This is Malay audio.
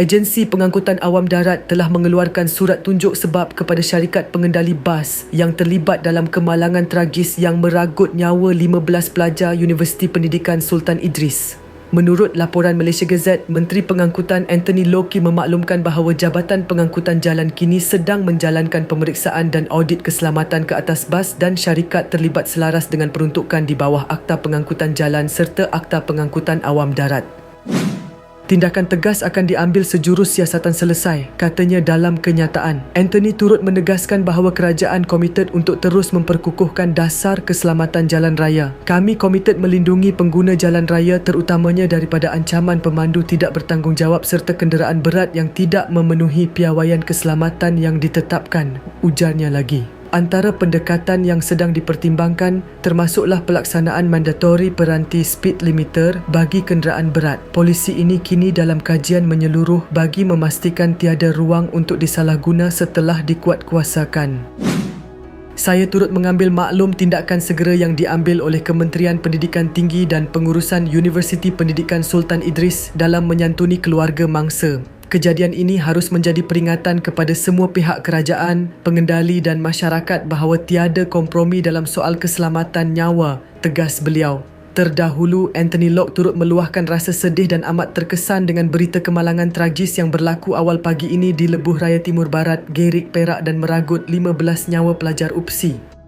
Agensi Pengangkutan Awam Darat telah mengeluarkan surat tunjuk sebab kepada syarikat pengendali bas yang terlibat dalam kemalangan tragis yang meragut nyawa 15 pelajar Universiti Pendidikan Sultan Idris. Menurut laporan Malaysia Gazette, Menteri Pengangkutan Anthony Loki memaklumkan bahawa Jabatan Pengangkutan Jalan kini sedang menjalankan pemeriksaan dan audit keselamatan ke atas bas dan syarikat terlibat selaras dengan peruntukan di bawah Akta Pengangkutan Jalan serta Akta Pengangkutan Awam Darat. Tindakan tegas akan diambil sejurus siasatan selesai, katanya dalam kenyataan. Anthony turut menegaskan bahawa kerajaan komited untuk terus memperkukuhkan dasar keselamatan jalan raya. Kami komited melindungi pengguna jalan raya terutamanya daripada ancaman pemandu tidak bertanggungjawab serta kenderaan berat yang tidak memenuhi piawaian keselamatan yang ditetapkan, ujarnya lagi. Antara pendekatan yang sedang dipertimbangkan termasuklah pelaksanaan mandatori peranti speed limiter bagi kenderaan berat. Polisi ini kini dalam kajian menyeluruh bagi memastikan tiada ruang untuk disalahguna setelah dikuatkuasakan. Saya turut mengambil maklum tindakan segera yang diambil oleh Kementerian Pendidikan Tinggi dan Pengurusan Universiti Pendidikan Sultan Idris dalam menyantuni keluarga mangsa. Kejadian ini harus menjadi peringatan kepada semua pihak kerajaan, pengendali dan masyarakat bahawa tiada kompromi dalam soal keselamatan nyawa, tegas beliau. Terdahulu, Anthony Locke turut meluahkan rasa sedih dan amat terkesan dengan berita kemalangan tragis yang berlaku awal pagi ini di Lebuh Raya Timur Barat, Gerik, Perak dan meragut 15 nyawa pelajar UPSI.